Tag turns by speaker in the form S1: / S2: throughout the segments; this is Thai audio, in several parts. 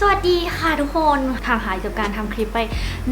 S1: สวัสดีค่ะทุกคนทางหายจากการทำคลิปไป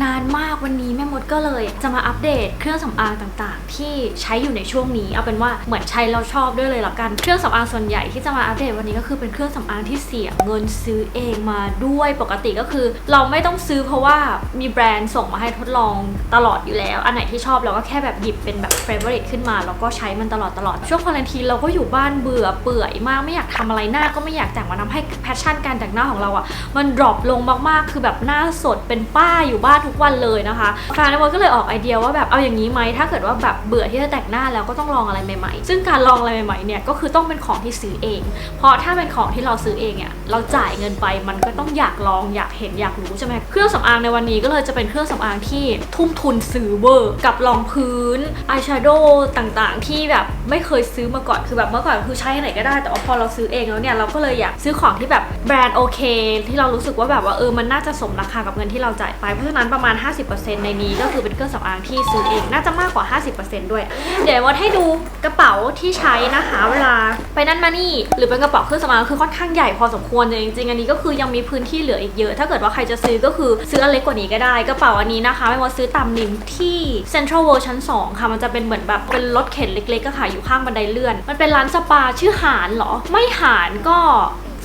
S1: นานมากวันนี้แม่มดก็เลย จะมาอัปเดตเครื่องสำอางต่างๆ ที่ใช้อยู่ในช่วงนี้ เอาเป็นว่าเหมือนใช้เราชอบด้วยเลยละกันเครื่องสำอางส่วนใหญ่ที่จะมาอัปเดตวันนี้ก็คือเป็นเครื่องสำอางที่เสียเงินซื้อเองมาด้วยปกติก็คือ เราไม่ต้องซื้อเพราะว่ามีแบรนด์ส่งมาให้ทดลองตลอดอยู่แล้ว อันไหนที่ชอบเราก็แค่แบบหยิบเป็นแบบเฟเวอร์ขึ้นมาแล้วก็ใช้มันตลอดตลอดช่วงควอลันทีนเราก็อยู่บ้านเบื่อเปื่อยมากไม่อยากทำอะไรหน้าก็ไม่อยากแต่งมาทำให้แพชชั่นการแต่งหน้าของเราอะมันดรอปลงมากๆ คือแบบหน้าสดเป็นป้าอยู่บ้านทุกวันเลยนะคะแฟนในวันก็เลยออกไอเดียว่าแบบเอาอย่างนี้ไหมถ้าเกิดว่าแบบเบื่อที่จะแต่งหน้าแล้วก็ต้องลองอะไรใหม่ๆ ซึ่งการลองอะไรใหม่ๆเนี่ยก็คือต้องเป็นของที่ซื้อเอง เพราะถ้าเป็นของที่เราซื้อเองเนี่ยเราจ่ายเงินไปมันก็ต้องอยากลองอยากเห็นอยากรู้ใช่ไหมเครื่องสำอางในวันนี้ก็เลยจะเป็นเครื่องสำอางที่ทุ่มทุนซื้อเวอร์กับรองพื้นอายแชโดว์ต่างๆ ที่แบบไม่เคยซื้อมาก่อนคือแบบเมื่อก่อนคือใช้ไหนก็ได้แต่ว่าพอเราซื้อเองแล้วเนี่ยเราก็เลยอยากซื้อของที่แบบแบรนด์โอเคที่เรารู้สึกว่าแบบว่าเออมันน่าจะสมราคากับเงินที่เราจ่ายไป เพราะฉะนั้นประมาณ 50%ในนี้ก็คือเป็นเครื่องสำอางที่ซื้อเองน่าจะมากกว่า 50%ด้วย เดี๋ยวว่าให้ดูกระเป๋าที่ใช้นะคะเวลาไปนั่นมานี่ หรือเป็นกระเป๋าเครื่องสำอางคือค่อนข้างใหญ่พอสมควรเลยจริงๆอันนี้ก็คือยังมีพื้นที่เหลืออีกเยอะ ถ้าเกิดว่าใครจะซื้อก็คือซื้ออันเล็กกว่านี้ก็ได้กระเป๋าอันนี้นะคะไม่ว่าซื้อตามนิมที่ Central World ชั้น 2 ค่ะ มันจะเป็นเหมือนแบบเป็นรถเข็นเล็กๆก็ค่ะอยู่ข้างบันไดเลื่อน มันเป็นร้านสปาชื่อหานเหรอ ไม่หานก็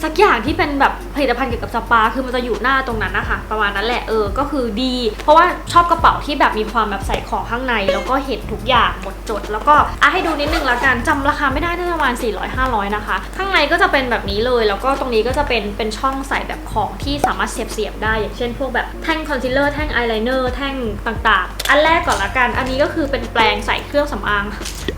S1: สักอย่างที่เป็นแบบผลิตภัณฑ์เกี่ยวกับสปา คือมันจะอยู่หน้าตรงนั้นนะคะ ประมาณนั้นแหละเออก็คือดี เพราะว่าชอบกระเป๋าที่แบบมีความแบบใส่ของข้างใน แล้วก็เห็นทุกอย่างหมดจด แล้วก็อะให้ดูนิดนึงละกันจำราคาไม่ได้น่าจะประมาณ 400-500 นะคะ ข้างในก็จะเป็นแบบนี้เลย แล้วก็ตรงนี้ก็จะเป็นเป็นช่องใส่แบบของที่สามารถเสียบเสียบๆได้ อย่างเช่นพวกแบบแท่งคอนซีลเลอร์แท่งอายไลเนอร์แท่งต่างๆ อันแรกก่อนละกัน อันนี้ก็คือเป็นแปรงใส่เครื่องสำอาง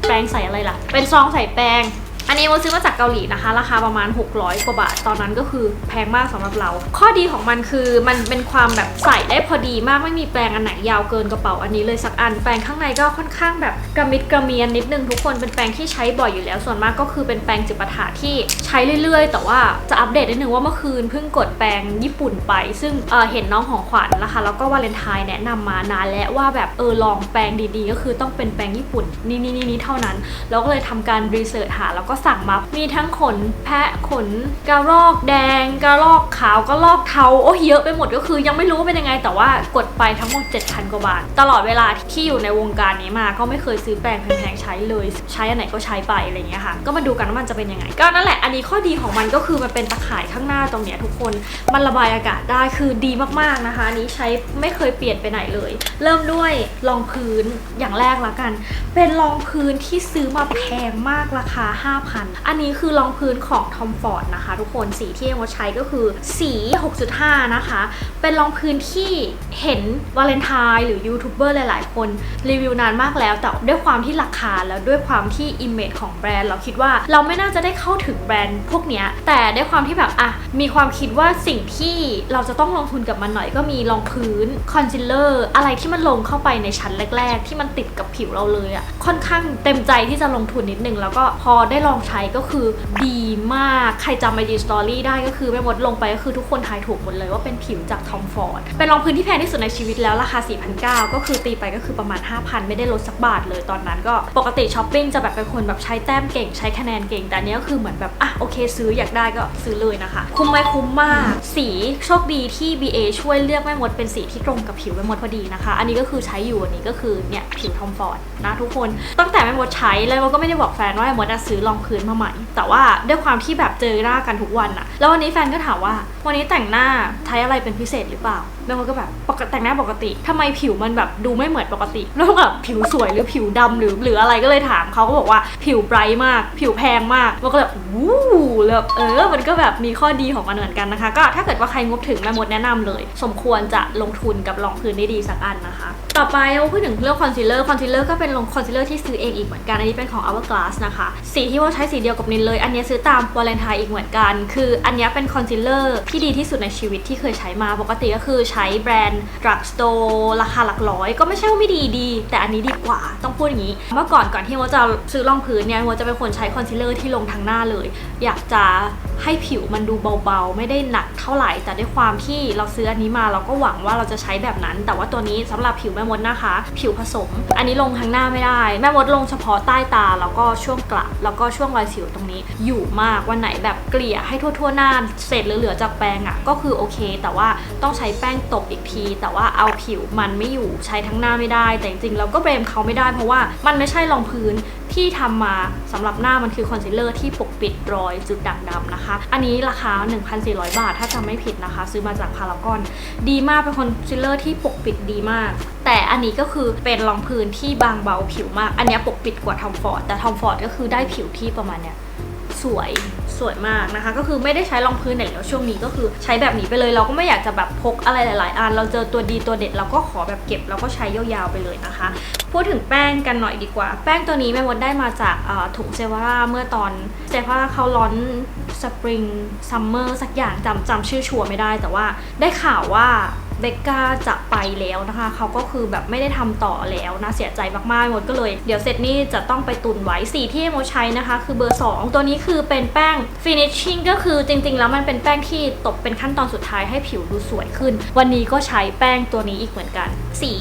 S1: แปรงใส่อะไรล่ะ เป็นซองใส่แปรง อันนี้โมซื้อมาจากเกาหลีนะคะ ราคาประมาณ 600 กว่าบาท ตอนนั้นก็คือแพงมากสำหรับเรา ข้อดีของมันคือมันเป็นความแบบใส่ได้พอดีมากไม่มีแปรงอันไหนยาวเกินกระเป๋าอันนี้เลยสักอัน แปรงข้างในก็ค่อนข้างแบบกระมิดกระเมียนนิดนึงทุกคนเป็นแปรงที่ใช้บ่อยอยู่แล้ว ส่วนมากก็คือเป็นแปรงจิปาถะที่ใช้เรื่อยๆ แต่ว่าจะอัปเดตนิดนึงว่าเมื่อคืนเพิ่งกดแปรงญี่ปุ่นไป ซึ่งเเห็นน้องของขวัญนะคะแล้วก็วาเลนไทน์แนะนำมานานแล้วว่าแบบเออลองแปรงดีๆ ก็คือต้องเป็นแปรงญี่ปุ่นนี่นี่นี่เท่านั้น เราก็เลยทำการรีเสิร์ชหาแล้วกก็สั่งมา มีทั้งขนแพะขนกระรอกแดงกระรอกขาวกระรอกเทาโอ้เยอะไปหมดก็คือ ยังไม่รู้ว่าเป็นยังไง แต่ว่ากดไปทั้งหมด 7,000 กว่าบาท ตลอดเวลาที่อยู่ในวงการนี้มา ก็ไม่เคยซื้อแปรงแพงๆใช้เลย ใช้อันไหนก็ใช้ไปอะไรเงี้ยค่ะ ก็มาดูกันว่ามันจะเป็นยังไง ก็นั่นแหละ อันนี้ข้อดีของมันก็คือมันเป็นตะข่ายข้างหน้าตรงเนี้ยทุกคน มันระบายอากาศได้คือดีมากๆนะคะอันนี้ใช้ไม่เคยเปลี่ยนไปไหนเลย เริ่มด้วยรองพื้นอย่างแรกละกัน เป็นรองพื้นที่ซื้อมาแพงมากราคา5,000 อันนี้คือรองพื้นของ Tom Ford นะคะ ทุกคนสีที่เอ็มใช้ก็คือสี 6.5 นะคะ เป็นรองพื้นที่เห็นวาเลนไทน์หรือยูทูบเบอร์หลาย ๆ คนรีวิวนานมากแล้ว แต่ด้วยความที่ราคาแล้วด้วยความที่อิมเมจของแบรนด์ เราคิดว่าเราไม่น่าจะได้เข้าถึงแบรนด์พวกนี้แต่ด้วยความที่แบบอะมีความคิดว่าสิ่งที่เราจะต้องลงทุนกับมันหน่อยก็มีรองพื้นคอนซีลเลอร์อะไรที่มันลงเข้าไปในชั้นแรก ๆ ที่มันติดกับผิวเราเลยอะค่อนข้างเต็มใจที่จะลงทุนนิดนึงแล้วก็พอได้ลององใช้ก็คือดีมากใครจำไอจีสตอรี่ได้ก็คือแม่มดลงไปก็คือทุกคนทายถูกหมดเลยว่าเป็นผิวจากทอมฟอร์ดเป็นรองพื้นที่แพงที่สุดในชีวิตแล้วราคา 4,900 ก็คือตีไปก็คือประมาณ 5,000 ไม่ได้ลดสักบาทเลยตอนนั้นก็ปกติช้อปปิ้งจะแบบเป็นคนแบบใช้แต้มเก่งใช้คะแนนเก่ง แต่อันนี้ก็คือเหมือนแบบอะโอเคซื้ออยากได้ก็ซื้อเลยนะคะ คุ้มไหมคุ้มมาก สีโชคดีที่ BA ช่วยเลือกแม่มดเป็นสีที่ตรงกับผิวแม่มดพอดีนะคะ อันนี้ก็คือใช้อยู่อันนี้ก็คือเนี่ยผิวทอมฟอร์ดนะทุกคน ตั้งแต่แม่มดใช้แล้วแม่มดก็ไม่ได้บอกแฟนว่าแม่มดซื้อรองพื้นมาใหม่ แต่ว่าด้วยความที่แบบเจอหน้ากันทุกวันอะแล้ววันนี้แฟนก็ถามว่า วันนี้แต่งหน้าใช้อะไรเป็นพิเศษหรือเปล่าแม่มดก็แบบปกติแต่งหน้าปกติทำไมผิวมันแบบดูไม่เหมือนปกติ แล้วแบบผิวสวยหรือผิวดำหรือหรืออะไรก็เลยถามเขาก็บอกว่าผิวไบรท์มาก ผิวแพงมากม่มดก็แบบวู้แล้วเออ มันก็แบบมีข้อดีของมันเหมือนกันนะคะ ก็ถ้าเกิดว่าใครงบถึงแม่มดแนะนำเลย สมควรจะลงทุนกับรองพื้นได้ดีสักอันนะคะ ต่อไปเราพูดถึงเรื่องคอนซีลเลอร์คอนซีลเลอร์ก็เป็นลงคอนซีลเลอร์ที่ซื้อเองอีกเหมือนกันอันนี้เป็นของ Hourglass นะคะสีที่ว่าใช้สีเดียวกับนินเลย อันนี้ซื้อตามวาเลนไทน์อีกเหมือนกัน คืออันนี้เป็นคอนซีลเลอร์ที่ดีที่สุดในชีวิตที่เคยใช้มาปกติก็คือใช้แบรนด์ drugstore ราคาหลักร้อย ก็ไม่ใช่ว่าไม่ดีดี แต่อันนี้ดี กว่า ต้องพูดอย่างนี้ เมื่อก่อนก่อนที่โมจะซื้อรองพื้นเนี่ยโมจะเป็นคนใช้คอนซีลเลอร์ที่ลงทางหน้าเลย อยากจะให้ผิวมันดูเบาๆ ไม่ได้หนักเท่าไหร่ แต่ด้วยความที่เราซื้ออันนี้มาเราก็หวังว่าเราจะใช้แบบนั้น แต่ว่าตัวนี้สำหรับผิวแม่มดนะคะ ผิวผสม อันนี้ลงทั้งหน้าไม่ได้ แม่มดลงเฉพาะใต้ตา แล้วก็ช่วงกระแล้วก็ช่วงรอยสิวตรงนี้ อยู่มากวันไหนแบบเกลี่ยให้ทั่วๆหน้าเศษเหลือๆจากแปรงอะ่ะก็คือโอเค แต่ว่าต้องใช้แป้งตบอีกที แต่ว่าเอาผิวมันไม่อยู่ใช้ทั้งหน้าไม่ได้ แต่จริงๆเราก็เบรมเขาไม่ได้เพราะว่ามันไม่ใช่รองพื้นที่ทำมาสำหรับหน้ามันคือคอนซีลเลอร์ที่ปกปิดรอยจุดด่างดำนะคะ อันนี้ราคา 1,400 บาท ถ้าจำไม่ผิดนะคะ ซื้อมาจากพารากอนดีมากเป็นคอนซีลเลอร์ที่ปกปิดดีมาก แต่อันนี้ก็คือเป็นรองพื้นที่บางเบาผิวมาก อันนี้ปกปิดกว่าทอมฟอร์ดแต่ทอมฟอร์ดก็คือได้ผิวที่ประมาณเนี้ยสวย สวยมากนะคะ ก็คือไม่ได้ใช้รองพื้นไหนแล้วช่วงนี้ก็คือใช้แบบนี้ไปเลย เราก็ไม่อยากจะแบบพกอะไรหลาย ๆ อัน เราเจอตัวดีตัวเด็ดเราก็ขอแบบเก็บแล้วก็ใช้ยาวๆไปเลยนะคะ พูดถึงแป้งกันหน่อยดีกว่า แป้งตัวนี้แม่มดได้มาจากถุงเซวาร่าเมื่อตอนเซวาร่าเขาร้อนสปริงซัมเมอร์สักอย่างจำจำชื่อชัวร์ไม่ได้ แต่ว่าได้ข่าวว่า เบกก้าจะไปแล้วนะคะ เขาก็คือแบบไม่ได้ทำต่อแล้วนะ เสียใจมากๆหมดก็เลย เดี๋ยวเซตนี้จะต้องไปตุนไว้สีที่โมใช้นะคะ คือเบอร์ 2 ตัวนี้คือเป็นแป้ง finishing ก็คือจริง ๆ แล้วมันเป็นแป้งที่ตบเป็นขั้นตอนสุดท้ายให้ผิวดูสวยขึ้น วันนี้ก็ใช้แป้งตัวนี้อีกเหมือนกัน สี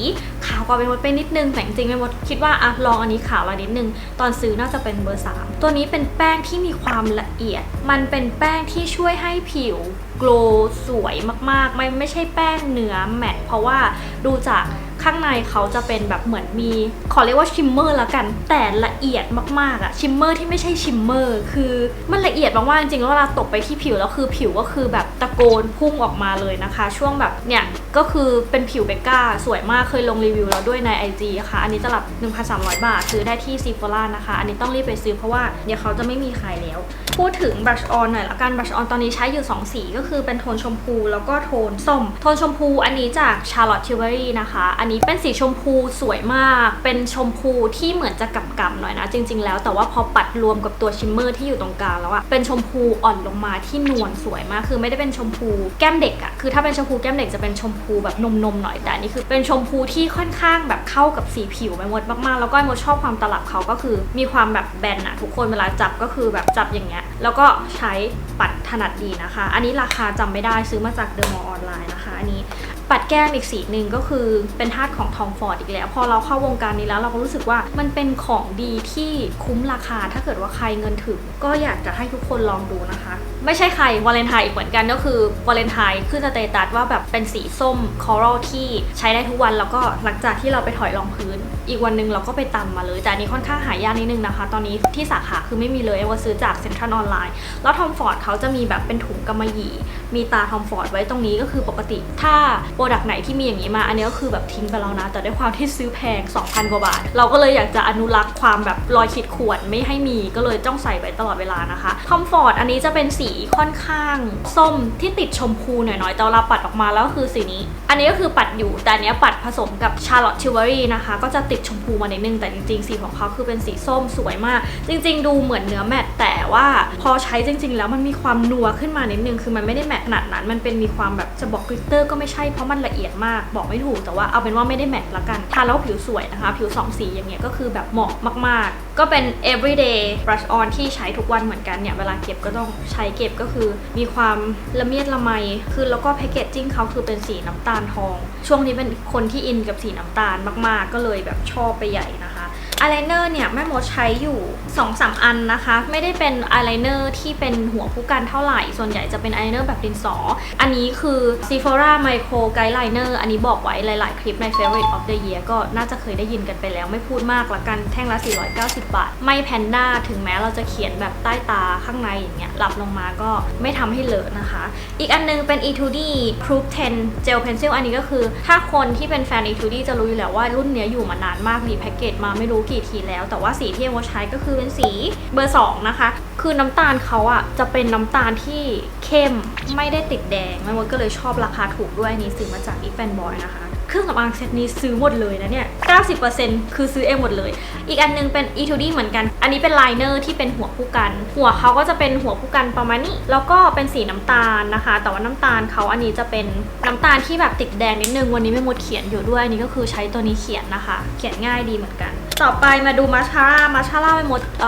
S1: ขาวกว่าเป็นมดไปนิดนึงแต่จริงๆเป็นมดคิดว่าอะลองอันนี้ขาวมานิดนึง ตอนซื้อน่าจะเป็นเบอร์ 3 ตัวนี้เป็นแป้งที่มีความละเอียด มันเป็นแป้งที่ช่วยให้ผิว โกลว์สวยมากๆ ไม่ไม่ใช่แป้งเนื้อแมตต์เพราะว่าดูจากข้างในเขาจะเป็นแบบเหมือนมี ขอเรียกว่าชิมเมอร์แล้วกัน แต่ละเอียดมากๆอะชิมเมอร์ที่ไม่ใช่ชิมเมอร์คือมันละเอียดมากๆจริงๆแล้วเวลาตกไปที่ผิวแล้วคือผิวก็คือแบบตะโกนพุ่งออกมาเลยนะคะ ช่วงแบบเนี่ยก็คือเป็นผิวเบก้าสวยมากเคยลงรีวิวแล้วด้วยใน IG ค่ะ อันนี้จะหลับ 1,300 บาทซื้อได้ที่ซีโฟล่านะคะ อันนี้ต้องรีบไปซื้อเพราะว่าเดี๋ยวเขาจะไม่มีขายแล้วพูดถึงบลัชออนหน่อยละกันบลัชออนตอนนี้ใช้อยู่ 2 สีก็คือเป็นโทนชมพูแล้วก็โทนส้ม โทนชมพูอันนี้จาก Charlotte Tilbury นะคะ อันนี้เป็นสีชมพูสวยมาก เป็นชมพูที่เหมือนจะกำกๆหน่อยนะ จริง ๆ แล้วแต่ว่าพอปัดรวมกับตัวชิมเมอร์ที่อยู่ตรงกลางแล้วอะเป็นชมพูอ่อนลงมาที่นวลสวยมาก คือไม่ได้เป็นชมพูแก้มเด็กอะคือถ้าเป็นชมพูแก้มเด็กจะเป็นชมพูแบบนมๆหน่อยแต่นี่คือเป็นชมพูที่ค่อนข้างแบบเข้ากับสีผิวไปหมดมากๆ แล้วก็มดชอบความตลับเขาก็คือ มีความแบบแบนอะทุกคนเวลาจับก็คือแบบจับอย่างเงี้ยแล้วก็ใช้ปัดถนัดดีนะคะ อันนี้ราคาจำไม่ได้ซื้อมาจากเดอะมอลล์ออนไลน์นะคะ อันนี้ปัดแก้มอีกสีหนึ่งก็คือเป็นธาตุของทอมฟอร์ดอีกแล้ว พอเราเข้าวงการนี้แล้วเราก็รู้สึกว่ามันเป็นของดีที่คุ้มราคา ถ้าเกิดว่าใครเงินถึง ก็อยากจะให้ทุกคนลองดูนะคะ ไม่ใช่ใครวาเลนไทน์อีกเหมือนกันก็คือวาเลนไทน์ขึ้นสเตตัสว่าแบบเป็นสีส้มคอรัลที่ใช้ได้ทุกวันแล้วก็หลังจากที่เราไปถอยรองพื้น อีกวันหนึ่งเราก็ไปตำมาเลย แต่อันนี้ค่อนข้างหายากนิดนึงนะคะ ตอนนี้ที่สาขาคือไม่มีเลยเอว่าซื้อจากเซ็นทรัลออนไลน์แล้วทอมฟอร์ดเขาจะมีแบบเป็นถุงกำมะหยี่ มีตาทอมฟอร์ดไว้ตรงนี้ก็คือปกติ ถ้าโปรดักต์ไหนที่มีอย่างนี้มา อันนี้ก็คือแบบทิ้งไปแล้วนะ แต่ด้วยความที่ซื้อแพง 2,000 กว่าบาท เราก็เลยอยากจะอนุรักษ์ความแบบรอยขีดข่วนไม่ให้มีก็เลยต้องใส่ไว้ตลอดเวลานะคะทอมฟอร์ดอันนี้จะเป็นสีค่อนข้างส้มที่ติดชมพูหน่อยๆแต่เวลาปัดออกมาแล้วก็คือสีนี้ อันนี้ก็คือปัดอยู่แต่อันนี้ปัดผสมกับ Charlotte Tilbury นะคะก็จะติดชมพูมานิดนึงแต่จริงๆ สีของเขาคือเป็นสีส้มสวยมาก จริง ๆ ดูเหมือนเนื้อแมตต์แต่ว่าพอใช้จริง ๆ แล้วมันมีความนัวขึ้นมานิดนึงคือมันไม่ได้แมตต์ขนาดนั้น มันเป็นมีความแบบจะบอกกลิตเตอร์ก็ไม่ใช่เพราะมันละเอียดมากบอกไม่ถูกแต่ว่าเอาเป็นว่าไม่ได้แมตต์ละกันทาแล้วผิวสวยนะคะ ผิวสองสีอย่างเงี้ยก็คือแบบเหมาะมากๆก็เป็น everyday brush on ที่ใช้ทุกวันเหมือนกันเนี่ย เวลาเก็บก็ต้องใช้เก็บก็คือ มีความละเมียดละไมคือแล้วก็แพคเกจจิ้งเขาคือเป็นสีน้ำตาลทอง ช่วงนี้เป็นคนที่อินกับสีน้ำตาลมาก ๆ ก็เลยแบบชอบไปใหญ่นะคะ อายไลเนอร์เนี่ยแม่มดใช้อยู่2-3อันนะคะ ไม่ได้เป็นอายไลเนอร์ที่เป็นหัวผู้กันเท่าไหร่ ส่วนใหญ่จะเป็นอายไลเนอร์แบบดินสอ อันนี้คือ Sephora Micro Guide Liner อันนี้บอกไว้หลายๆ คลิปใน Favorite of the Year ก็น่าจะเคยได้ยินกันไปแล้วไม่พูดมากละกันแท่งละ 490 บาท ไม่แพนด้าถึงแม้เราจะเขียนแบบใต้ตาข้างในอย่างเงี้ยหลับลงมาก็ไม่ทำให้เลอะนะคะ อีกอันนึงเป็น E2D Proof 10 Gel Pencil อันนี้ก็คือ ถ้าคนที่เป็นแฟน E2D จะรู้อยู่แล้วว่ารุ่นเนี้ยอยู่มานานมากรีแพ็กเกจมาไม่รู้กี่ทีแล้ว แต่ว่าสีที่เอโมใช้ก็คือเป็นสีเบอร์ 2 นะคะ คือน้ำตาลเขาอะจะเป็นน้ำตาลที่เข้มไม่ได้ติดแดงแม่มดก็เลยชอบราคาถูกด้วยอันนี้ซื้อมาจากอีแฟนบอยนะคะเครื่องสำอางเซตนี้ซื้อหมดเลยนะเนี่ย 90%คือซื้อเองหมดเลย อีกอันนึงเป็น E2D เหมือนกัน อันนี้เป็นไลเนอร์ที่เป็นหัวผู้กัน หัวเขาก็จะเป็นหัวผู้กันประมาณนี้ แล้วก็เป็นสีน้ำตาลนะคะ แต่ว่าน้ำตาลเขาอันนี้จะเป็นน้ำตาลที่แบบติดแดงนิดนึง วันนี้ไม่มดเขียนอยู่ด้วย อันนี้ก็คือใช้ตัวนี้เขียนนะคะ เขียนง่ายดีเหมือนกัน ต่อไปมาดูมาชาร่ามาชาร่าไปหมดอ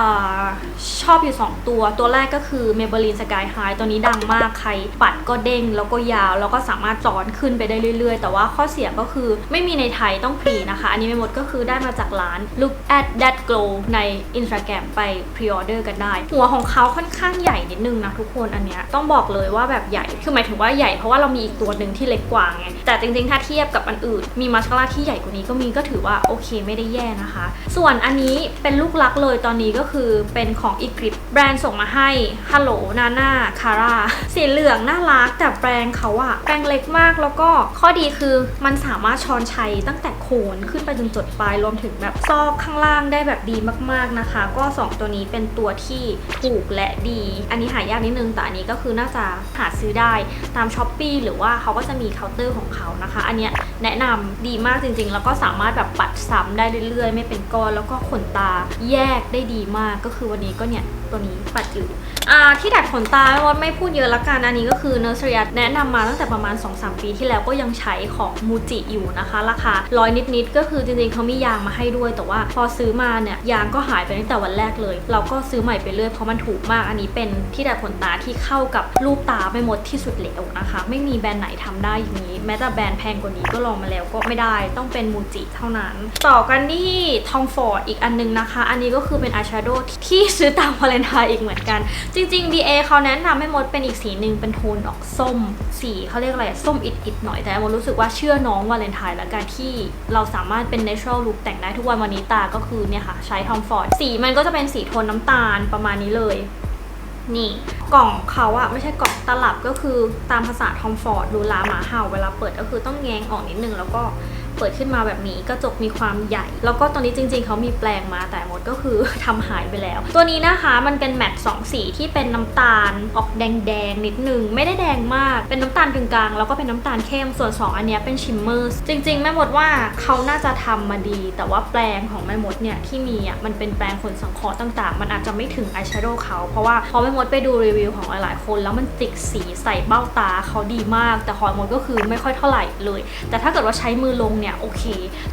S1: ชอบอยู่ 2 ตัว ตัวแรกก็คือ Maybelline Sky High ตัวนี้ดังมากใครปัดก็เด้งแล้วก็ยาว แล้วก็สามารถจอนขึ้นไปได้เรื่อยๆ แต่ว่าข้อเสียก็คือไม่มีในไทยต้องพรีนะคะ อันนี้ไปหมดก็คือได้มาจากร้าน Look at that glow ใน Instagram ไปพรีออเดอร์กันได้ หัวของเขาค่อนข้างใหญ่นิดนึงนะทุกคนอันเนี้ยต้องบอกเลยว่าแบบใหญ่คือหมายถึงว่าใหญ่เพราะว่าเรามีอีกตัวหนึ่งที่เล็กกว่าไงแต่จริงๆถ้าเทียบกับอันอื่น มีมาสคาร่าที่ใหญ่กว่านี้ก็มีก็ถือว่าโอเคไม่ได้แย่นะคะส่วนอันนี้เป็นลูกลักเลยตอนนี้ก็คือเป็นของอีกริปแบรนด์ส่งมาให้ฮัลโหลนาน่าคาร่าสีเหลืองน่ารักแต่แปรงเขาอะแปรงเล็กมากแล้วก็ข้อดีคือมันสามารถช้อนชัยตั้งแต่โคนขึ้นไปจนจดปลายรวมถึงแบบซอกข้างล่างได้แบบดีมากๆนะคะ ก็ 2 ตัวนี้เป็นตัวที่ถูกและดี อันนี้หายากนิดนึงแต่อันนี้ก็คือน่าจะหาซื้อได้ตามช้อปปีหรือว่าเขาก็จะมีเคาน์เตอร์ของเขานะคะ อันเนี้ย แนะนำดีมากจริง ๆ แล้วก็สามารถแบบปัดซ้ำได้เรื่อยๆ ไม่เป็นก้อนแล้วก็ขนตาแยกได้ดีมากก็คือวันนี้ก็เนี่ย ตัวนี้ปัดอยู่อ่าที่ดัดขนตาไม่ว่าไม่พูดเยอะละกันอันนี้ก็คือเนอร์สเรียแนะนำมาตั้งแต่ประมาณ 2-3 ปีที่แล้วก็ยังใช้ของมูจิอยู่นะคะ ราคาร้อยนิดๆก็คือจริงๆเขามียางมาให้ด้วย แต่ว่าพอซื้อมาเนี่ยยางก็หายไปตั้งแต่วันแรกเลย เราก็ซื้อใหม่ไปเรื่อยเพราะมันถูกมากอันนี้เป็นที่ดัดขนตาที่เข้ากับรูปตาไม่หมดที่สุดแล้วนะคะ ไม่มีแบรนด์ไหนทำได้อย่างนี้ แม้แต่แบรนด์แพงกว่านี้ก็ลองมาแล้วก็ไม่ได้ต้องเป็นมูจิเท่านั้น ต่อกันที่ทอมฟอร์ดอีกอันนึงนะคะ อันนี้ก็คือเป็นอายแชโดว์ที่ซื้อตามวาเลนไทน์อีกเหมือนกัน จริง ๆ BA เขาแนะนำให้มดเป็นอีกสีหนึ่งเป็นโทนออกส้ม สีเขาเรียกอะไรส้มอิดๆหน่อยแต่มดรู้สึกว่าเชื่อน้องวาเลนไทน์แล้วกันที่เราสามารถเป็น natural look แต่งได้ทุกวันวันนี้ตาก็คือเนี่ยค่ะ ใช้ทอมฟอร์ดสีมันก็จะเป็นสีโทนน้ำตาลประมาณนี้เลยนี่กล่องเขาอะไม่ใช่กล่องตลับก็คือตามภาษาทอมฟอร์ดดูลาหมาเห่าเวลาเปิดก็คือต้องแงงออกนิดนึงแล้วก็ เปิดขึ้นมาแบบนี้กระจกมีความใหญ่ แล้วก็ตอนนี้จริง ๆ เขามีแปลงมาแต่หมดก็คือทำหายไปแล้ว ตัวนี้นะคะมันเป็นแมตต์สองสีที่เป็นน้ำตาลออกแดงๆนิดนึง ไม่ได้แดงมากเป็นน้ำตาลกึ่งกลางแล้วก็เป็นน้ำตาลเข้มส่วนสองอันนี้เป็นชิมเมอร์จริง ๆ แม่มดว่าเขาน่าจะทำมาดี แต่ว่าแปลงของแม่มดเนี่ยที่มีอะมันเป็นแปลงขนสังเคราะห์ต่างๆ มันอาจจะไม่ถึงอายแชโดว์เขาเพราะว่าพอแม่มดไปดูรีวิวของหลายๆคนแล้วมันจิกสีใส่เบ้าตาเขาดีมาก แต่ของแม่มดก็คือไม่ค่อยเท่าไหร่เลย แต่ถ้าเกิดว่าใช้มือลงเนี่ยโอเค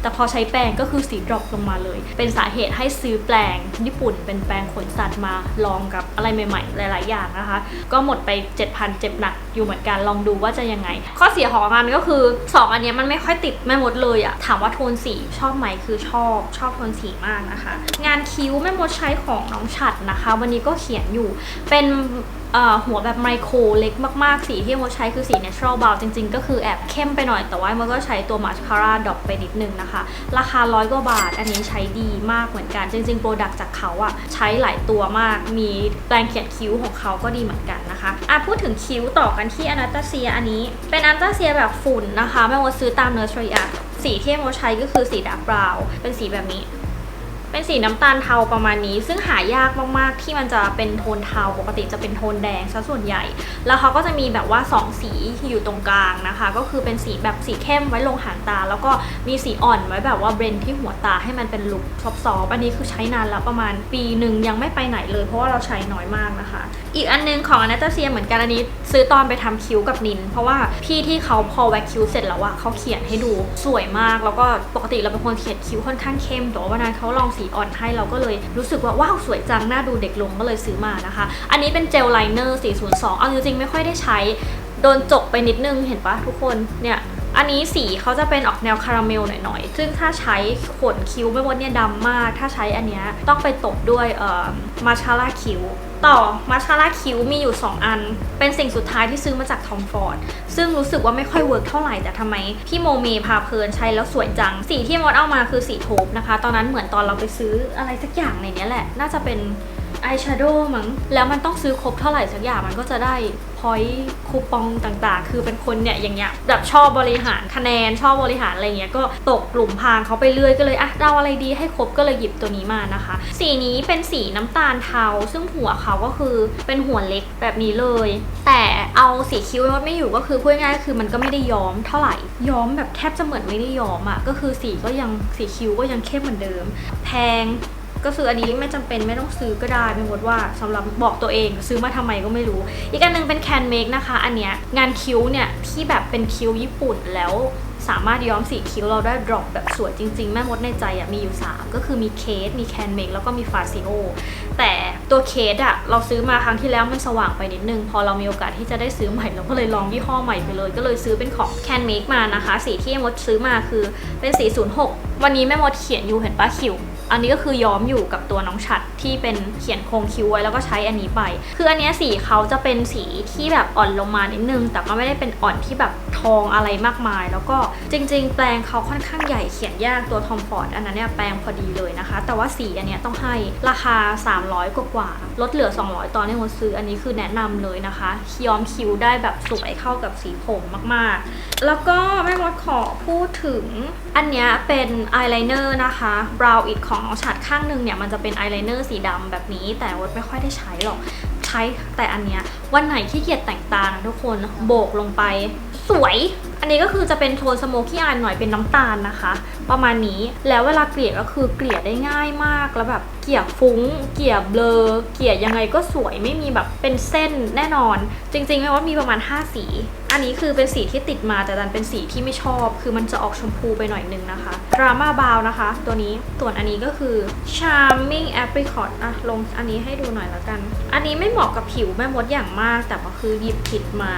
S1: แต่พอใช้แปรงก็คือสีดรอปลงมาเลย เป็นสาเหตุให้ซื้อแปรงญี่ปุ่นเป็นแปรงขนสัตว์มาลองกับอะไรใหม่ๆ หลาย ๆ อย่างนะคะ ก็หมดไป 7,000 เจ็บหนักอยู่เหมือนกันลองดูว่าจะยังไง ข้อเสียของมันก็คือ 2 อันนี้มันไม่ค่อยติดแม่มดเลยอะถามว่าโทนสีชอบไหมคือชอบชอบโทนสีมากนะคะ งานคิ้วแม่มดใช้ของน้องฉัดนะคะ วันนี้ก็เขียนอยู่เป็น หัวแบบไมโครเล็กมากๆ สีที่มใช้คือสี natural brown จริงๆ ก็คือแอบเข้มไปหน่อย แต่ว่ามันก็ใช้ตัวมาสคาร่าดอกไปนิดนึงนะคะ ราคาร้อยกว่าบาท อันนี้ใช้ดีมากเหมือนกัน จริงๆ โปรดักต์จากเขาอะใช้หลายตัวมาก มีแปรงเขียนคิ้วของเขาก็ดีเหมือนกันนะคะอะพูดถึงคิ้วต่อกันที่อนาตาเซียอันนี้ เป็นอนาตาเซียแบบฝุ่นนะคะแม่มซื้อตามเนอร์สรีอะสีที่มใช้ก็คือสีดาร์กบราวน์เป็นสีแบบนี้ เป็นสีน้ำตาลเทาประมาณนี้ ซึ่งหายากมากๆที่มันจะเป็นโทนเทาปกติจะเป็นโทนแดงซะส่วนใหญ่ แล้วเขาก็จะมีแบบว่า 2 สีอยู่ตรงกลางนะคะ ก็คือเป็นสีแบบสีเข้มไว้ลงหางตา แล้วก็มีสีอ่อนไว้แบบว่าเบรนที่หัวตาให้มันเป็นลุคซอฟๆอันนี้คือใช้นานแล้วประมาณปีหนึ่งยังไม่ไปไหนเลย เพราะว่าเราใช้น้อยมากนะคะ อีกอันนึงของอนาตาเซียเหมือนกันอันนี้ ซื้อตอนไปทำคิ้วกับนิน เพราะว่าพี่ที่เขาพอแว็กคิ้วเสร็จแล้วอะเขาเขียนให้ดูสวยมากแล้วก็ปกติเราเป็นคนเขียนคิ้วค่อนข้างเข้มแต่ว่าวันนั้นเขาลองสีอ่อนให้เราก็เลยรู้สึกว่าว้าวสวยจังน่าดูเด็กลงก็เลยซื้อมานะคะ อันนี้เป็นเจลไลเนอร์ 402 เอาจริงๆไม่ค่อยได้ใช้ โดนจกไปนิดนึงเห็นปะทุกคนเนี่ยอันนี้สีเขาจะเป็นออกแนวคาราเมลหน่อยๆ ซึ่งถ้าใช้ขนคิ้วไม่มดเนี่ยดำมาก ถ้าใช้อันเนี้ยต้องไปตบด้วยเอ่อมาชาร่าคิ้ว ต่อมัชาร่าคิ้วมีอยู่ 2 อัน เป็นสิ่งสุดท้ายที่ซื้อมาจากทอมฟอร์ด ซึ่งรู้สึกว่าไม่ค่อยเวิร์กเท่าไหร่แต่ทำไม พี่โมเมพาเพลินใช้แล้วสวยจัง สีที่มดเอามาคือสีโทบนะคะ ตอนนั้นเหมือนตอนเราไปซื้ออะไรสักอย่างในนี้แหละ น่าจะเป็น อายแชโดว์มั้ง แล้วมันต้องซื้อครบเท่าไหร่สักอย่างมันก็จะได้พอยต์คูปองต่างๆ คือเป็นคนเนี่ยอย่างเงี้ยแบบชอบบริหารคะแนนชอบบริหารอะไรเงี้ยก็ตกหลุมพางเขาไปเรื่อยก็เลยอะเดาอะไรดีให้ครบก็เลยหยิบตัวนี้มานะคะ สีนี้เป็นสีน้ำตาลเทา ซึ่งหัวเขาก็คือเป็นหัวเล็กแบบนี้เลย แต่เอาสีคิ้วมันไม่อยู่ก็คือพูดง่ายๆคือมันก็ไม่ได้ย้อมเท่าไหร่ย้อมแบบแทบจะเหมือนไม่ได้ย้อมอะ่ะก็คือสีก็ยังสีคิ้วก็ยังเข้มเหมือนเดิม แพง ก็คืออันนี้ไม่จำเป็นไม่ต้องซื้อก็ได้ไม่มดว่าสำหรับบอกตัวเองซื้อมาทำไมก็ไม่รู้ อีกอันหนึงเป็นแคนเมกนะคะ อันเนี้ยงานคิ้วเนี่ยที่แบบเป็นคิ้วญี่ปุ่นแล้วสามารถย้อมสีคิ้วเราได้ดรอปแบบสวยจริงๆ แม่มดในใจอะมีอยู่ 3 ก็คือมีเคส มีแคนเมกแล้วก็มีฟาซิโอ แต่ตัวเคสอะเราซื้อมาครั้งที่แล้วมันสว่างไปนิดนึง พอเรามีโอกาสที่จะได้ซื้อใหม่เราก็เลยลองยี่ห้อใหม่ไปเลย ก็เลยซื้อเป็นของแคนเมกมานะคะ สีที่แม่มดซื้อมาคือเป็นสี06 วันนี้แม่มดเขียนอยู่เห็นปะคิว อันนี้ก็คือย้อมอยู่กับตัวน้องฉัดที่เป็นเขียนโครงคิ้วไว้แล้วก็ใช้อันนี้ไป คืออันนี้สีเขาจะเป็นสีที่แบบอ่อนลงมานิดนึง แต่ก็ไม่ได้เป็นอ่อนที่แบบทองอะไรมากมาย แล้วก็จริง ๆ แปลงเขาค่อนข้างใหญ่เขียนยากตัวทอมฟอร์ดอันนั้นเนี่ยแปลงพอดีเลยนะคะ แต่ว่าสีอันนี้ต้องให้ราคา 300 กว่ากว่าลดเหลือ 200 ตอนที่มดซื้ออันนี้คือแนะนำเลยนะคะย้อมคิ้วได้แบบสวยเข้ากับสีผมมากๆ แล้วก็แม่มดขอพูดถึงอันนี้เป็นอายไลเนอร์นะคะ brow it ของน้องฉัดข้างหนึงเนี่ยมันจะเป็นอายไลเนอร์สีดำแบบนี้ แต่วดไม่ค่อยได้ใช้หรอก ใช้แต่อันเนี้ยวันไหนขี้เกียจแต่งตานะทุกคนโบกลงไปสวย อันนี้ก็คือจะเป็นโทนสโมกี้อายหน่อยเป็นน้ำตาลนะคะ ประมาณนี้แล้วเวลาเกลี่ยก็คือเกลี่ยได้ง่ายมากแล้วแบบ เกี่ยฟุ้ง เกี่ยเบลอ เกี่ยยังไงก็สวยไม่มีแบบเป็นเส้นแน่นอน จริงๆแม้ว่ามีประมาณ 5 สี อันนี้คือเป็นสีที่ติดมาแต่ดันเป็นสีที่ไม่ชอบ คือมันจะออกชมพูไปหน่อยนึงนะคะ Drama Brow นะคะ ตัวนี้ส่วนอันนี้ก็คือ Charming Apricot อะลงอันนี้ให้ดูหน่อยแล้วกัน อันนี้ไม่เหมาะกับผิวแม่มดอย่างมาก แต่ก็คือหยิบผิดมา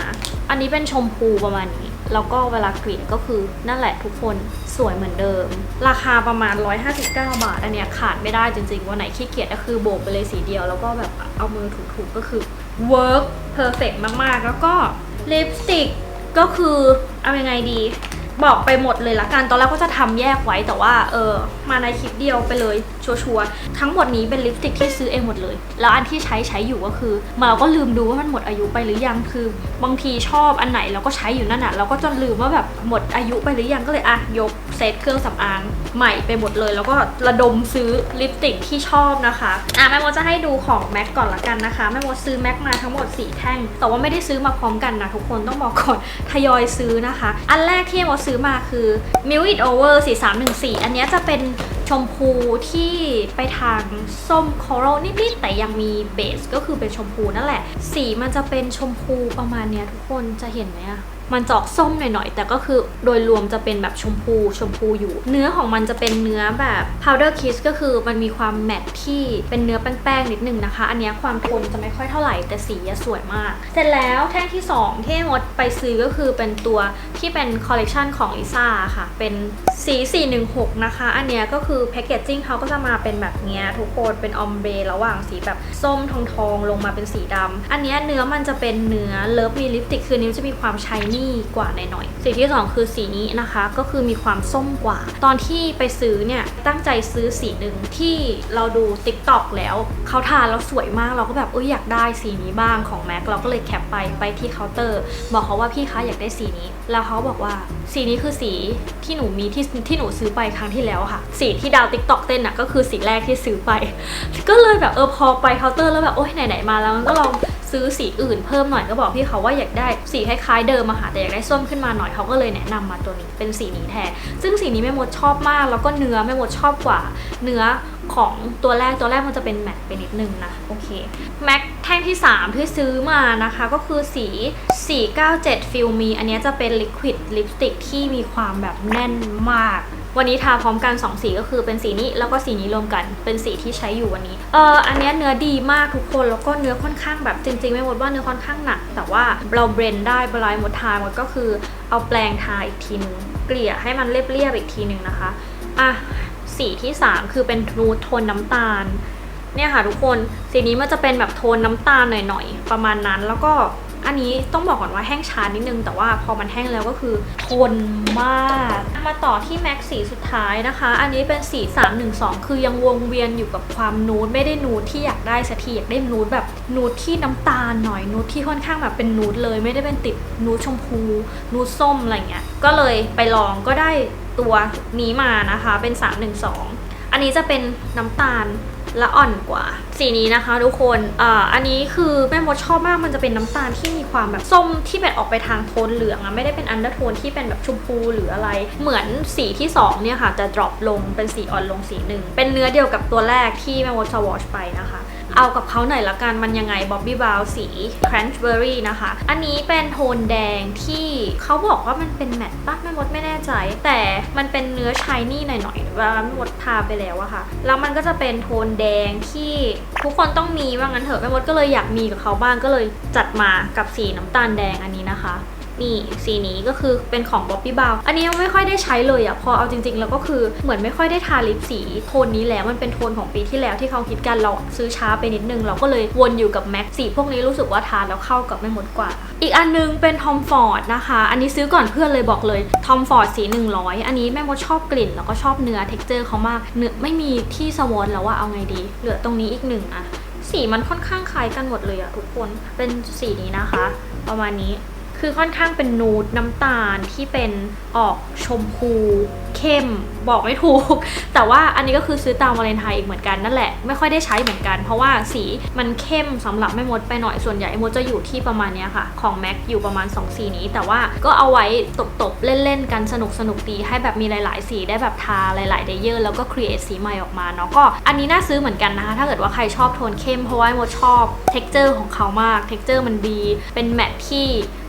S1: อันนี้เป็นชมพูประมาณนี้ แล้วก็เวลากรีดก็คือนั่นแหละทุกคนสวยเหมือนเดิม ราคาประมาณ 159 บาท อันเนี้ยขาดไม่ได้จริงๆ วันไหนขี้เกียจก็คือโบกไปเลยสีเดียว แล้วก็แบบเอามือถูๆก็คือ work perfect มากๆ แล้วก็ลิปสติกก็คือเอายังไงดี บอกไปหมดเลยละกันตอนแรกก็จะทำแยกไว้แต่ว่าเออมาในคลิปเดียวไปเลยชัวร์ๆทั้งหมดนี้เป็นลิปสติกที่ซื้อเองหมดเลย แล้วอันที่ใช้ใช้อยู่ก็คือมาเราก็ลืมดูว่ามันหมดอายุไปหรือยังคือบางทีชอบอันไหนเราก็ใช้อยู่นั่นน่ะเราก็จนลืมว่าแบบหมดอายุไปหรือยังก็เลยอะยกเซตเครื่องสำอางใหม่ไปหมดเลย แล้วก็ระดมซื้อลิปสติกที่ชอบนะคะอะแม่โมดจะให้ดูของแม็กก่อนละกันนะคะแม่โมดซื้อแม็กมาทั้งหมดสี่แท่ง แต่ว่าไม่ได้ซื้อมาพร้อมกันนะทุกคนต้องบอกก่อนทยอยซื้อนะคะ อันแรกที่โมซื้อมาคือ m i l It Over 4314 อันนี้จะเป็นชมพูที่ไปทางส้มคอรัลนิดๆ แต่ยังมีเบสก็คือเป็นชมพูนั่นแหละ สีมันจะเป็นชมพูประมาณเนี้ยทุกคนจะเห็นไหมอะ มันจอกส้มหน่อยๆ แต่ก็คือโดยรวมจะเป็นแบบชมพูชมพูอยู่ เนื้อของมันจะเป็นเนื้อแบบ powder kiss ก็คือมันมีความแมตที่เป็นเนื้อแป้งๆ นิดนึงนะคะ อันนี้ความทนจะไม่ค่อยเท่าไหร่แต่สีสวยมาก เสร็จแล้วแท่งที่ 2 ที่มดไปซื้อก็คือเป็นตัวที่เป็นคอลเลกชันของลิซ่าค่ะ เป็นสี 416 นะคะ อันนี้ก็คือแพคเกจจิ้งเขาก็จะมาเป็นแบบเนี้ยทุกคนเป็นออมเบรระหว่างสีแบบส้มทองๆลงมาเป็นสีดำอันนี้เนื้อมันจะเป็นเนื้อเลิฟมีลิปติกคือนิ้วจะมีความชายนี่กว่าหน่อยๆสีที่ 2 คือสีนี้นะคะก็คือมีความส้มกว่า ตอนที่ไปซื้อเนี่ยตั้งใจซื้อสีหนึ่งที่เราดู Tik t o อกแล้วเขาทาแล้วสวยมากเราก็แบบเอออยากได้สีนี้บ้างของแม็กเราก็เลยแคปไปไปที่เคาน์เตอร์ บอกเขาว่าพี่คะอยากได้สีนี้ แล้วเขาบอกว่าสีนี้คือสีที่หนูมีที่ที่หนูซื้อไปครั้งที่แล้วค่ะ สีที่ดาวติ๊กตอกเต้นน่ะก็คือสีแรกที่ซื้อไป ก็เลยแบบเออพอไปเคาน์เตอร์แล้วแบบโอ๊ยไหนๆมาแล้วก็ลอง ซื้อสีอื่นเพิ่มหน่อยก็บอกพี่เขาว่าอยากได้สีคล้ายๆเดิมอะค่ะแต่อยากได้ส้มขึ้นมาหน่อยเขาก็เลยแนะนำมาตัวนี้เป็นสีนี้แทนซึ่งสีนี้แม่มดชอบมาก แล้วก็เนื้อแม่มดชอบกว่า เนื้อของตัวแรกตัวแรกมันจะเป็นแมตต์ไปนิดนึงนะโอเคแม็กแท่งที่ 3 ที่ซื้อมานะคะก็คือสี 497 ฟิลมี อันนี้จะเป็นลิควิดลิปสติกที่มีความแบบแน่นมาก วันนี้ทาพร้อมกัน2สีก็คือเป็นสีนี้แล้วก็สีนี้รวมกัน เป็นสีที่ใช้อยู่วันนี้ เอออันนี้เนื้อดีมากทุกคนแล้วก็เนื้อค่อนข้างแบบจริงๆ ไม่หมดว่าเนื้อค่อนข้างหนัก แต่ว่าเราเบรนได้เวลาหมดทาหมดก็คือเอาแปรงทาอีกทีนึงเกลี่ยให้มันเรียบๆอีกทีนึงนะคะอะสีที่ 3 คือเป็นนูดโทนน้ำตาลเนี่ยค่ะทุกคนสีนี้มันจะเป็นแบบโทนน้ำตาลหน่อยๆประมาณนั้นแล้วก็ อันนี้ต้องบอกก่อนว่าแห้งช้านิดนึง แต่ว่าพอมันแห้งแล้วก็คือทนมาก มาต่อที่แม็กสีสุดท้ายนะคะ อันนี้เป็นสี 312 คือยังวงเวียนอยู่กับความนูดไม่ได้นูดที่อยากได้สักทีอยากได้นูดแบบนูดที่น้ำตาลหน่อยนูดที่ค่อนข้างแบบเป็นนูดเลย ไม่ได้เป็นติดนูดชมพู นูดส้มอะไรเงี้ยก็เลยไปลองก็ได้ตัวนี้มานะคะเป็น 312 อันนี้จะเป็นน้ำตาล และอ่อนกว่า สีนี้นะคะทุกคนอ่าอันนี้คือแม่มดชอบมากมันจะเป็นน้ำตาลที่มีความแบบส้มที่แบบออกไปทางโทนเหลืองอะไม่ได้เป็นอันเดอร์โทนที่เป็นแบบชมพูหรืออะไร เหมือนสีที่สองเนี่ยค่ะจะดรอปลงเป็นสีอ่อนลงสีหนึ่งเป็นเนื้อเดียวกับตัวแรกที่แม่มดสวอชไปนะคะ เอากับเขาหน่อยละกันมันยังไงบ๊อบบี้บาวสี cranberry นะคะ อันนี้เป็นโทนแดงที่เขาบอกว่ามันเป็นแมตต์ปะแม่มดไม่แน่ใจ แต่มันเป็นเนื้อชายนี่หน่อยๆเวลาแม่มดทาไปแล้วอะค่ะ แล้วมันก็จะเป็นโทนแดงที่ทุกคนต้องมีว่างั้นเถอะแม่มดก็เลยอยากมีกับเขาบ้างก็เลยจัดมากับสีน้ำตาลแดงอันนี้นะคะ นี่สีนี้ก็คือเป็นของ b ๊ b บี้บาวอันนี้ยังไม่ค่อยได้ใช้เลยอะพอเอาจริงๆ แล้วก็คือเหมือนไม่ค่อยได้ทาลิปสีโทนนี้แล้วมันเป็นโทนของปีที่แล้วที่เขาคิดกันเราซื้อช้าไปนิดนึง เราก็เลยวนอยู่กับแม็กสีพวกนี้รู้สึกว่าทาแล้วเข้ากับไม่หมดกว่า อีกอันนึงเป็นทอมฟอร์ดนะคะ อันนี้ซื้อก่อนเพื่อนเลยบอกเลยทอมฟอร์ดสี 100 อันนี้แม่มดชอบกลิ่นแล้วก็ชอบเนื้อเท็กเจอร์เขามากเนื้อไม่มีที่สวอนแล้วว่าเอาไงดี เหลือตรงนี้อีกหนึ่งอะสีมันค่อนข้างคล้ายกันหมดเลยอะทุกคนเป็นสีนี้นะคะ ประมาณนี้ คือค่อนข้างเป็นนูดน้ำตาลที่เป็นออกชมพูเข้มบอกไม่ถูก แต่ว่าอันนี้ก็คือซื้อตามวาเลนไทน์อีกเหมือนกันนั่นแหละ ไม่ค่อยได้ใช้เหมือนกัน เพราะว่าสีมันเข้มสำหรับแม่มดไปหน่อยส่วนใหญ่มดจะอยู่ที่ประมาณเนี้ยค่ะ ของแม็กอยู่ประมาณ 2 สีนี้ แต่ว่าก็เอาไว้ตบๆ เล่น ๆ กันสนุกสนุกดีให้แบบมีหลาย ๆ สีได้แบบทาหลายๆเลเยอร์แล้วก็ครีเอทสีใหม่ออกมาเนาะก็อันนี้น่าซื้อเหมือนกันนะคะถ้าเกิดว่าใครชอบโทนเข้มเพราะว่ามดชอบเท็กเจอร์ของเขามากเท็กเจอร์มันดีเป็นแมทที่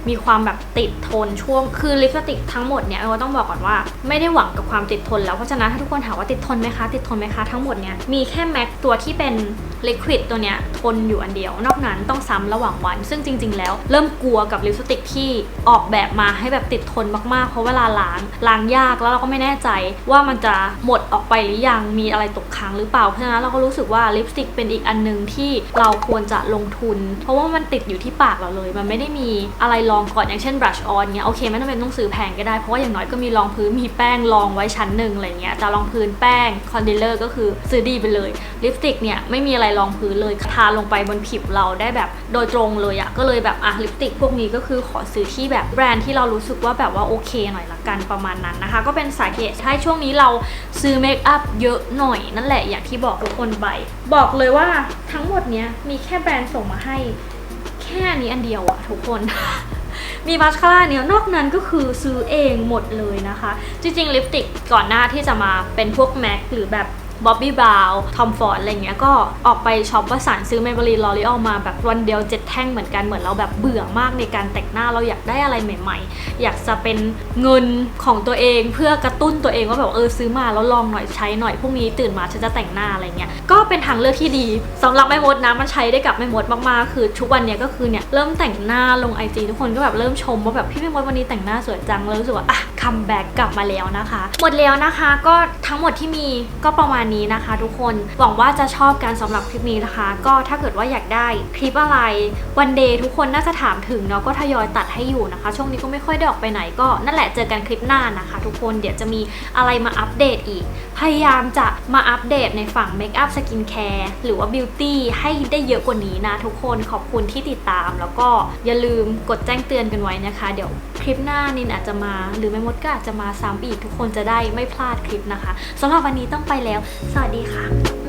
S1: มีความแบบติดทนช่วงคือลิปสติกทั้งหมดเนี่ยเออต้องบอกก่อนว่าไม่ได้หวังกับความติดทนแล้วเพราะฉะนั้นถ้าทุกคนถามว่าติดทนไหมคะติดทนไหมคะทั้งหมดเนี่ยมีแค่แม็กตัวที่เป็นลิควิดตัวเนี้ยทนอยู่อันเดียวนอกนั้นต้องซ้ำระหว่างวัน ซึ่งจริง ๆ แล้วเริ่มกลัวกับลิปสติกที่ออกแบบมาให้แบบติดทนมากๆ เพราะเวลาล้างล้างยากแล้วเราก็ไม่แน่ใจว่ามันจะหมดออกไปหรือยังมีอะไรตกค้างหรือเปล่าเพราะฉะนั้นเราก็รู้สึกว่าลิปสติกเป็นอีกอันหนึงที่เราควรจะลงทุน เพราะว่ามันติดอยู่ที่ปากเราเลย มันไม่ได้มีอะไรรองก่อนอย่างเช่น brush on เงี้ยโอเคไม่จำเป็นต้องซื้อแพงก็ได้เพราะว่าอย่างน้อยก็มีรองพื้นมีแป้งรองไว้ชั้นหนึ่งอะไรเงี้ยแต่รองพื้นแป้งคอนซีลเลอร์ก็คือซื้อดีไปเลยลิปสติกเนี่ยไม่มีอะไรรองพื้นเลยทาลงไปบนผิวเราได้แบบโดยตรงเลยอะก็เลยแบบอะลิปสติกพวกนี้ก็คือขอซื้อที่แบบแบรนด์ที่เรารู้สึกว่าแบบว่าโอเคหน่อยละกันประมาณนั้นนะคะ ก็เป็นสาเหตุให้ช่วงนี้เราซื้อเมคอัพเยอะหน่อยนั่นแหละอย่างที่บอกทุกคนไปบอกเลยว่าทั้งหมดเนี้ยมีแค่แบรนด์ส่งมาให้แค่นี้อันเดียวอะทุกคน มีมาสคาร่าเนี่ยนอกนั้นก็คือซื้อเองหมดเลยนะคะ จริงๆลิปสติกก่อนหน้าที่จะมาเป็นพวกแม็กหรือแบบ บ๊อบบี้บราวทอมฟอร์ดอะไรเงี้ยก็ออกไปช็อปประสานซื้อเมเบลีลอรีออมาแบบวันเดียวเจ็ดแท่งเหมือนกันเหมือนเราแบบเบื่อมากในการแต่งหน้าเราอยากได้อะไรใหม่ ๆ อยากจะเป็นเงินของตัวเองเพื่อกระตุ้นตัวเองว่าแบบเออซื้อมาแล้วลองหน่อยใช้หน่อยพรุ่งนี้ตื่นมาฉันจะแต่งหน้าอะไรเงี้ยก็เป็นทางเลือกที่ดีสำหรับแม่มดนะมันใช้ได้กับแม่มดมากๆคือทุกวันเนี้ยก็คือเนี่ยเริ่มแต่งหน้าลงไอจีทุกคนก็แบบเริ่มชมว่าแบบพี่แม่มดวันนี้แต่งหน้าสวยจังแล้วรู้สึกว่าอะ คัมแบ็กกลับมาแล้วนะคะ หมดแล้วนะคะก็ทั้งหมดที่มีก็ประมาณนี้นะคะ ทุกคนหวังว่าจะชอบกันสำหรับคลิปนี้นะคะ ก็ถ้าเกิดว่าอยากได้คลิปอะไรวันเดย์ทุกคนน่าจะถามถึงเนาะก็ทยอยตัดให้อยู่นะคะ ช่วงนี้ก็ไม่ค่อยได้ออกไปไหนก็นั่นแหละเจอกันคลิปหน้านะคะ ทุกคนเดี๋ยวจะมีอะไรมาอัปเดตอีก พยายามจะมาอัปเดตในฝั่งเมคอัพสกินแคร์หรือว่าบิวตี้ให้ได้เยอะกว่านี้นะทุกคนขอบคุณที่ติดตาม แล้วก็อย่าลืมกดแจ้งเตือนกันไว้นะคะ เดี๋ยวคลิปหน้านินอาจจะมาหรือแม่มดก็อาจจะมาซ้ำอีกทุกคนจะได้ไม่พลาดคลิปนะคะสำหรับวันนี้ต้องไปแล้ว สวัสดีค่ะ